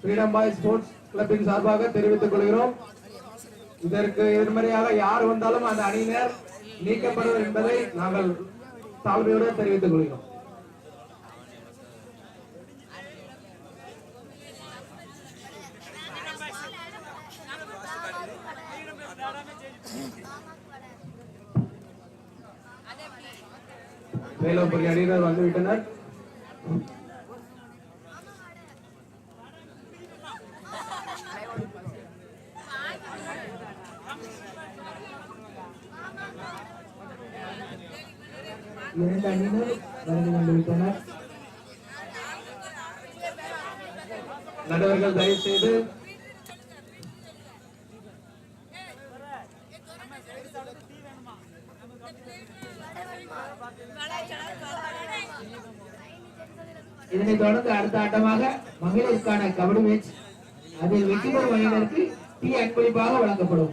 Freedom பாய் sports கிளப்பின் சார்பாக தெரிவித்துக் கொள்கிறோம். இதற்கு எதிர்மறையாக யார் வந்தாலும் அந்த அணியினர் நீக்கப்படுவர் என்பதை நாங்கள் தாழ்மையோடு தெரிவித்துக் கொள்கிறோம். மேலும் அணியினர் வந்துவிட்டனர். இரண்டு அணியினர் வந்து கொண்டிருக்கின்றனர் நடுவர்கள் தயவு செய்து இதனைத் தொடர்ந்து அடுத்த ஆட்டமாக மகளிருக்கான கபடி மேட்ச். அதில் வெற்றி பெறும் அணியினருக்கு டீ அன்பளிப்பாக வழங்கப்படும்.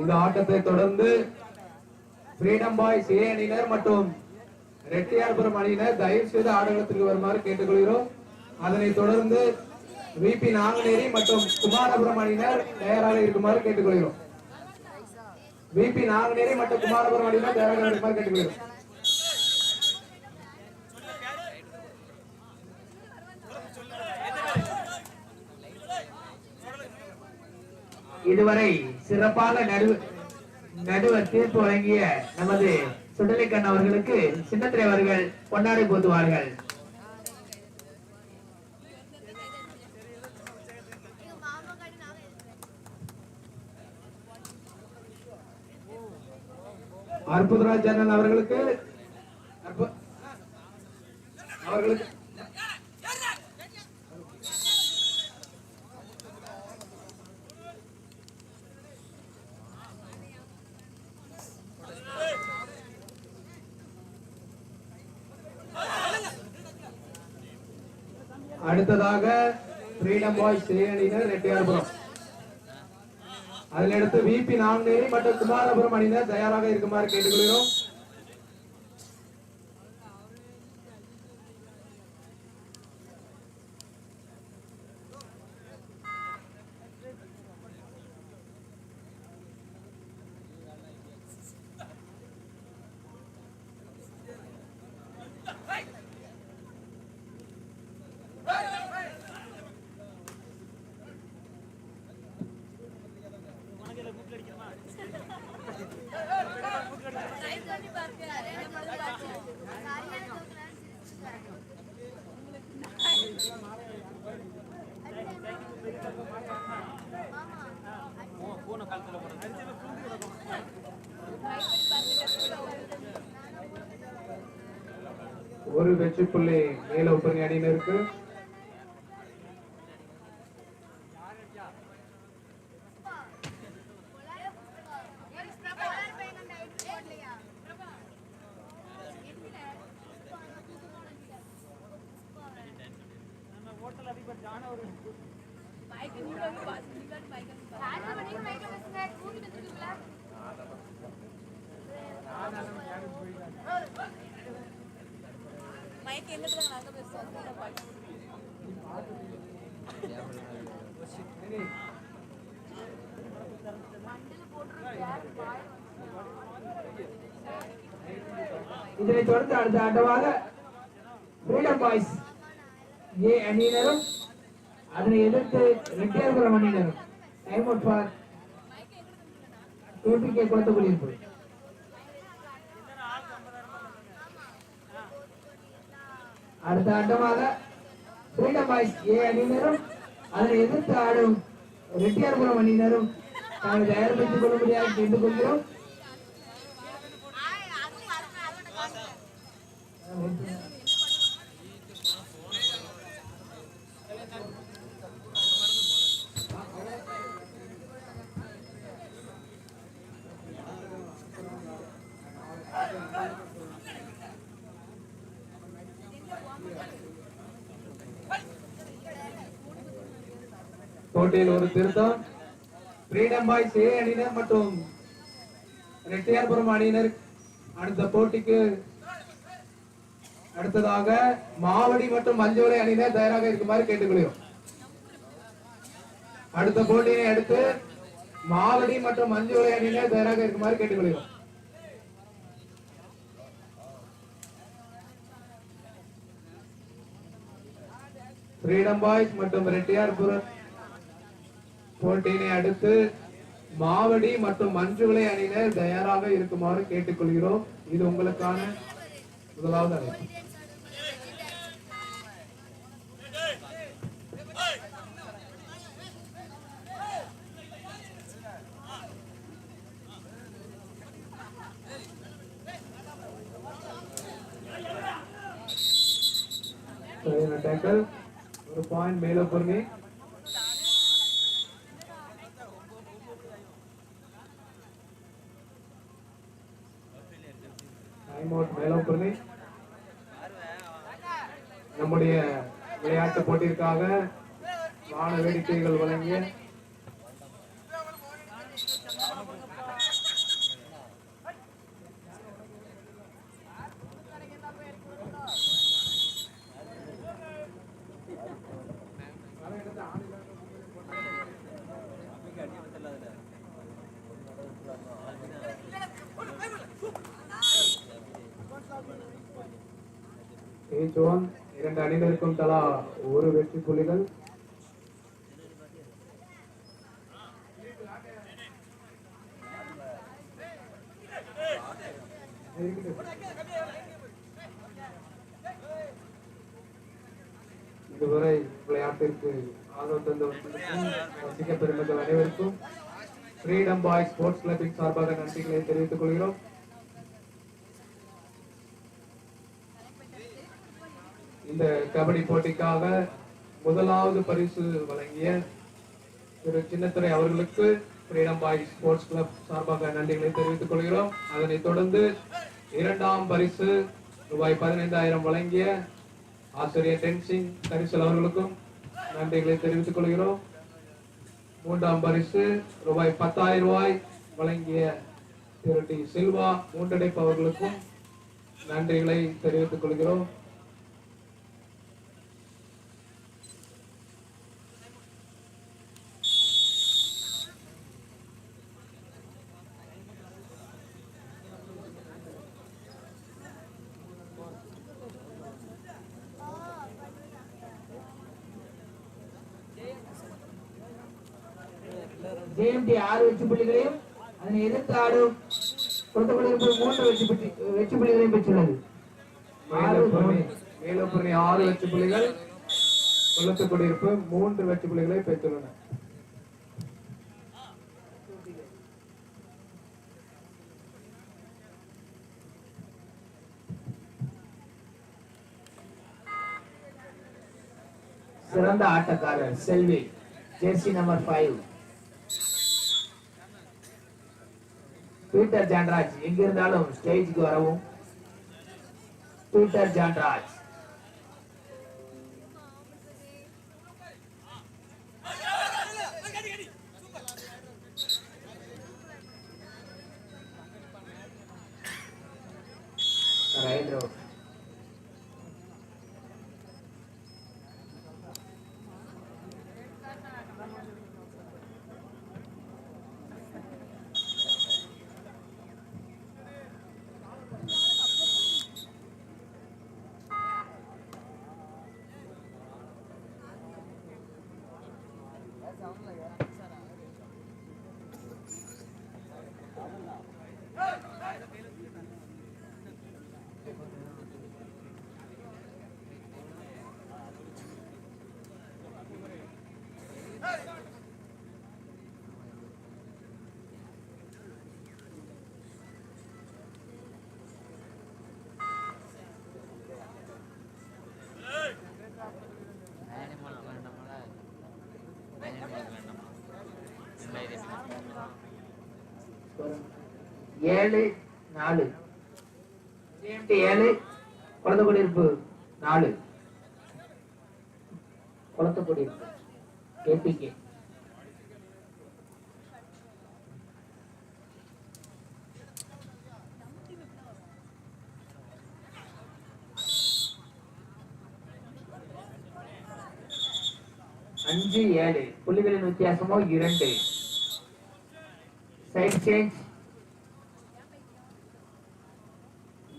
இந்த ஆட்டத்தை தொடர்ந்து ஃப்ரீடம் பாய்ஸ் ஏ அணியினர் மற்றும் ரெட்டியார்புரம் அணியினர் தயவு செய்து ஆடகத்திற்கு வருமாறு கேட்டுக்கொள்கிறோம். அதனைத் தொடர்ந்து விபி நாங்குநேரி மற்றும் குமாரபுரம் அணியினர் தயாராக இருக்குமாறு கேட்டுக்கொள்கிறோம். விபி நாங்குநேரி மற்றும் குமாரபுரம் அணியினர் தயாராக இருக்குமாறு கேட்டுக்கொள்கிறோம். இதுவரை சிறப்பாக நடு நடுவர் தீர்ப்பு வழங்கிய நமது சுடலைக்கண் அவர்களுக்கு சின்னத்திரை அவர்கள் கொண்டாடி போத்துவார்கள் அற்புதராஜ் அண்ணன் அவர்களுக்கு அவர்களுக்கு அடுத்ததாக ஃப்ரீடம் பாய்ஸ் அணியினர் ரெட்டியார்புரம். அதில் அடுத்து விபி நாங்குநேரி மற்றும் குமாரபுரம் அணியினர் தயாராக இருக்குமாறு கேட்டுக்கொள்கிறோம். ஒரு வெற்றி புள்ளி மேல ஒப்பனை அணியினருக்கு மைக் நாங்க இதனைத் தொடர்ந்து அடுத்த ஆட்டமாக ஃப்ரீடம் பாய்ஸ் ஏ அணியினரும் அதனை எதிர்த்து ரெட்டியார்புரம் அணியினரும் time out for KBK Kulathukudiyiruppu அடுத்த ஆட்டமாக ஃப்ரீடம் பாய்ஸ் ஏ அணியினரும் அதனை எதிர்த்து ஆடும் ரெட்டியார்புரம் அணியினரும் தாங்கள் தயார்படுத்திக் கொள்ளும்படியாக கேட்டுக்கொள்கிறோம். கோட்டையில் ஒரு திருத்தம். ஃப்ரீடம் பாய்ஸ் ஏ அணியினர் மற்றும் ரெட்டியார்புரம் அணியினர் அடுத்த போட்டிக்கு அடுத்ததாக மாவடி மற்றும் மஞ்சோலை அணியினர் தயாராக இருக்குமாறு கேட்டுக்கொள்கிறோம். அடுத்த போட்டியினை அடுத்து மாவடி மற்றும் மஞ்சோலை அணியினர் தயாராக இருக்குமாறு கேட்டுக்கொள்கிறோம். ஃப்ரீடம் பாய்ஸ் மற்றும் ரெட்டியார்புரம் போட்டியினை அடுத்து மாவடி மற்றும் மஞ்சுளை அணியினர் தயாராக இருக்குமாறு கேட்டுக்கொள்கிறோம். இது உங்களுக்கான முதலாவது அழைப்பு ஒரு பாயிண்ட் மேல பொறுமை டைம் அவுட் மேல பொறுமை நம்முடைய விளையாட்டு வான வேடிக்கைகள் வழங்கிய each one இரண்டு அணிகளுக்கும் தலா ஒரு வெற்றி புள்ளிகள். இதுவரை விளையாட்டிற்கு ஆதரவு தந்தவர்களுக்கும் ரசிக பெருமக்கள் அனைவருக்கும் ஃப்ரீடம் பாய்ஸ் ஸ்போர்ட்ஸ் கிளப்பின் சார்பாக நன்றிகளை தெரிவித்துக் கொள்கிறோம். இந்த கபடி போட்டிக்காக முதலாவது பரிசு வழங்கிய திரு சின்னத்துறை அவர்களுக்கு ஃப்ரீடம் பாய் ஸ்போர்ட்ஸ் கிளப் சார்பாக நன்றிகளை தெரிவித்துக் கொள்கிறோம். அதனைத் தொடர்ந்து இரண்டாம் பரிசு ரூபாய் பதினைந்தாயிரம் வழங்கிய ஆசிரியர் டென்சிங் கரிசல் அவர்களுக்கும் நன்றிகளை தெரிவித்துக் கொள்கிறோம். மூன்றாம் பரிசு ரூபாய் பத்தாயிரம் ரூபாய் வழங்கிய திரு டி சில்வா மூன்றடைப்பு அவர்களுக்கும் நன்றிகளை தெரிவித்துக் கொள்கிறோம். ஜேஎம்டி ஆறு வெற்றி புள்ளிகளையும் அதனை எதிர்த்து ஆடும் கொடுத்தப்பட்டிருப்பது மூன்று வெற்றி புள்ளி வெற்றி புள்ளிகளையும் பெற்றுள்ளது. மேலப்பூரணி ஆறு வெற்றி புள்ளிகள் கொல்லத்து குடியிருப்பு மூன்று வெற்றி புள்ளிகளை பெற்றுள்ளன. சிறந்த ஆட்டக்காரர் செல்வி jersey number five Peter Johnraj எங்க இருந்தாலும் ஸ்டேஜுக்கு வரவும். Peter Johnraj sound like that. ஏழு நாலு. ஏழு. குழந்தை குடியிருப்பு நாலு. குளத்தை குடியிருப்பு கேபிகே அஞ்சு ஏழு. புள்ளிகளின் வித்தியாசமோ இரண்டு. சைட் சேஞ்ச்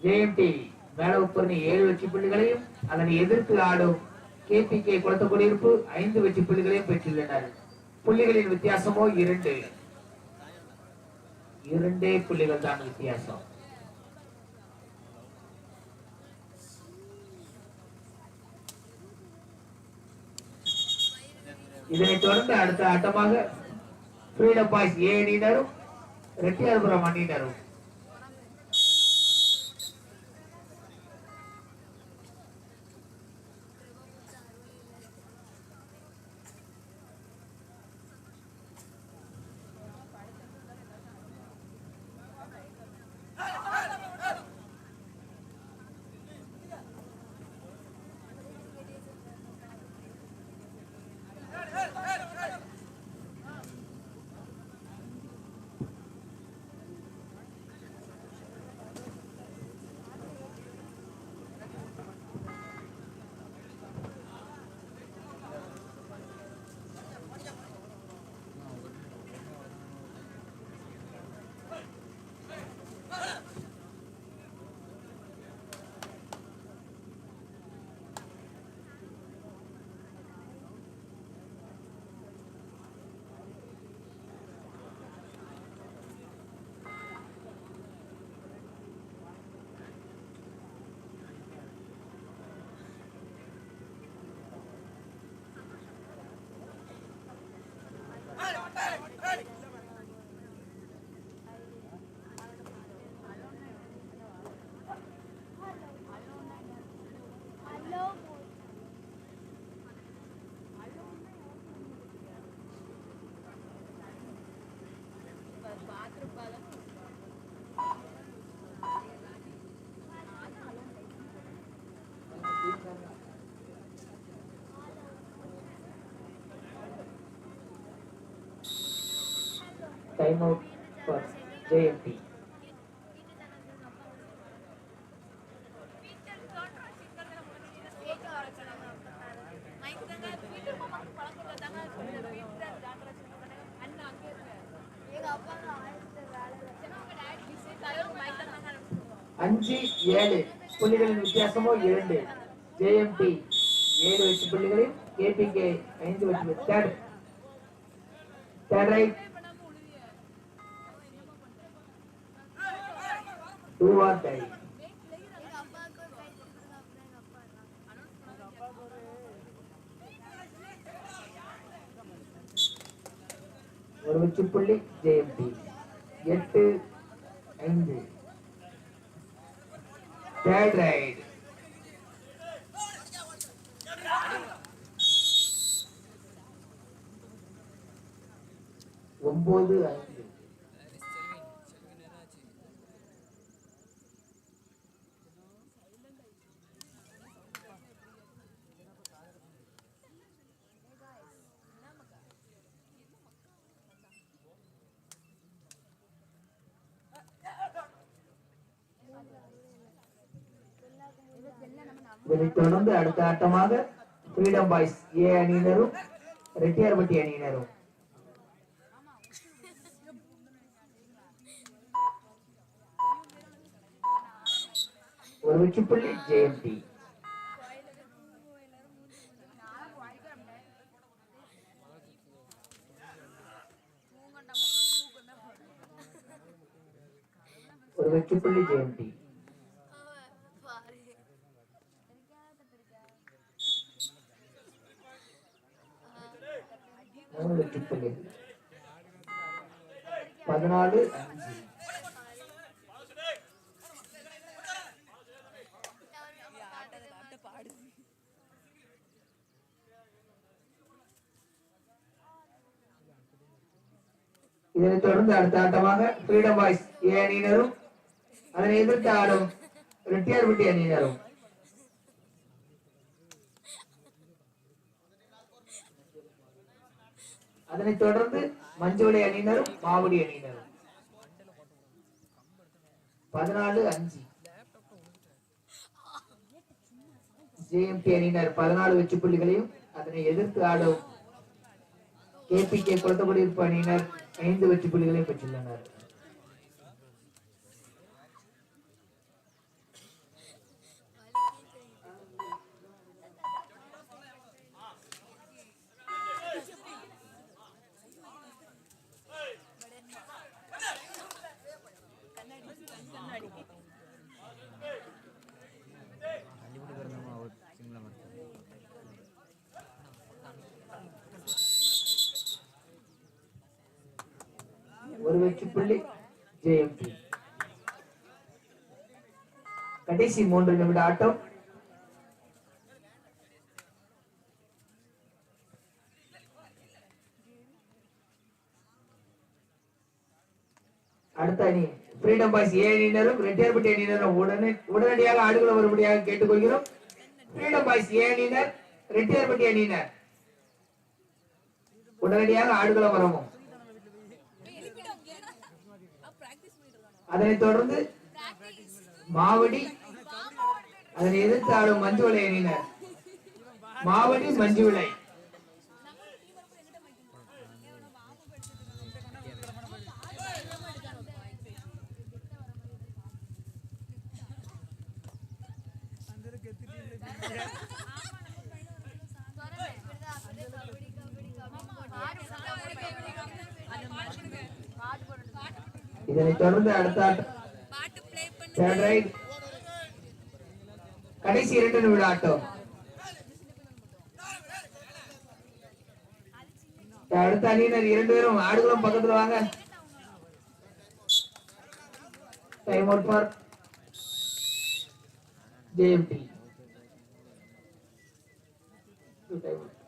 ஜெயந்தி மேலவுப்பரணி ஏழு வெற்றி புள்ளிகளையும் அதனை எதிர்த்து ஆடும் கே பி குளத்த குடியிருப்பு ஐந்து வெற்றி புள்ளிகளையும் பெற்றுள்ளனர். புள்ளிகளின் வித்தியாசமோ இரண்டு. இரண்டே புள்ளிகள் தான் வித்தியாசம். இதனைத் தொடர்ந்து அடுத்த ஆட்டமாக ஃப்ரீடம் பாய்ஸ் ஏ அணியினரும் ரெட்டியார்புரம் அணியினரும். பாத்ரூம் பாலம் டைம் அவுட் ஃபார் ஜேஎம்டி அஞ்சு ஏழு புள்ளிகளின் வித்தியாசமோ இரண்டு. ஜேஎம்டி ஏழு வெற்றி புள்ளிகளில் கேபிகே ஐந்து வெற்றி. Third third right two are third ஒரு வெற்றி புள்ளி ஜேஎம்டி எட்டு ஐந்து. தேர்ட் ரைடு ஒன்பது ஐந்து இதனைத் தொடர்ந்து அடுத்த ஆட்டமாக ஃப்ரீடம் பாய்ஸ் ஏ அணியினரும் ரெட்டியார்பட்டி அணியினரும் ஒரு வெற்றி புள்ளி ஜேஎம்டி ஒரு வெற்றி புள்ளி ஜேஎம்டி மூணு வெற்றி புள்ளி பதினாலு அஞ்சு அடுத்து இதனைத் தொடர்ந்து அடுத்த ஆட்டமாக ஃப்ரீடம் பாய்ஸ் ஏ அணியினரும் அதனை எதிர்த்து ஆடும் ரெட்டியார்பட்டி அணியினரும். அதனைத் தொடர்ந்து மஞ்சோலை அணியினரும் மாவடி அணியினரும். பதினாலு அஞ்சு. ஜேஎம்டி அணியினர் பதினாலு வெற்றி புள்ளிகளையும் அதனை எதிர்த்து ஆடும் கேபிகே கொளத்தக்குடியிருப்பு அணியினர் ஐந்து வெற்றி புள்ளிகளையும் பெற்றுள்ளனர். கடைசி மூன்று நிமிட ஆட்டம். அடுத்த அணி. ஃப்ரீடம் பாய்ஸ் ஏ அணியினரும் ரெட்டியார்பட்டி அணியினரும் உடனே உடனடியாக ஆடுகள வரும்படியாக கேட்டுக்கொள்கிறோம். ஃப்ரீடம் பாய்ஸ் ஏ அணியினர் ரெட்டியார்பட்டி அணியினர். உடனடியாக ஆடுகள வரவும். அதனைத் தொடர்ந்து மாவடி அதனை எதிர்த்து ஆடும் மஞ்சுவலை அணியினர் மாவடி வாம படிச்சிட்டு இதனைத் தொடர்ந்து அடுத்த கடைசி இரண்டு நிமிட ஆட்டம். அடுத்த அணியினர் இரண்டு பேரும் ஆடுகளும் பக்கத்துல வாங்க. Time out for JMT out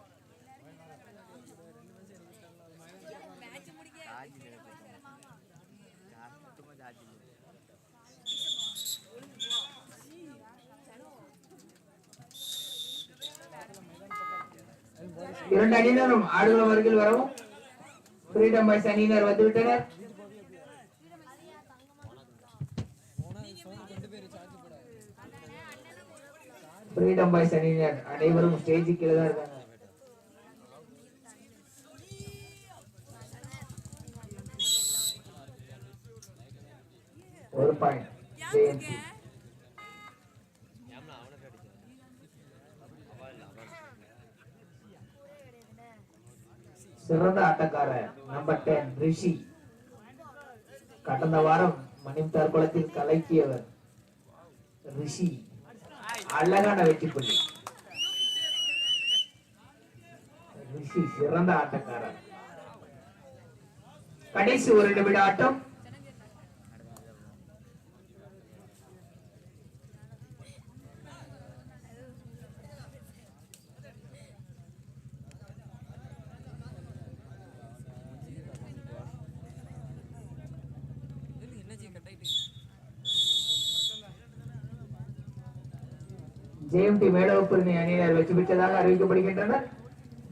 இரண்டு அணியினரும் ஆடுகளம் அருகில் வரவும் ஃப்ரீடம் பாய்ஸ் அணியினர் வந்துவிட்டனர். ஃப்ரீடம் பாய்ஸ் அணியினர் அனைவரும் ஸ்டேஜுக்கு கீழே தான் இருக்காங்க. ஒரு பாயிண்ட் சிறந்த ஆட்டக்காரர் நம்பர் டென் ரிஷி. கடந்த வாரம் மணிம் தற்கொலத்தில் கலக்கியவர் ரிஷி. அழகான வெற்றி புள்ளி ரிஷி சிறந்த ஆட்டக்காரர். கடைசி ஒரு நிமிட ஆட்டம். ஜேஎம்டி மேலவப்பூரணி அணியினர் வெற்றி பெற்றதாக அறிவிக்கப்படுகின்றனர்.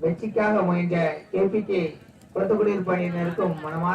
வெற்றிக்காக முயன்ற கேபிகே குளத்துக்குடியிருப்பு அணியினருக்கும் மனமான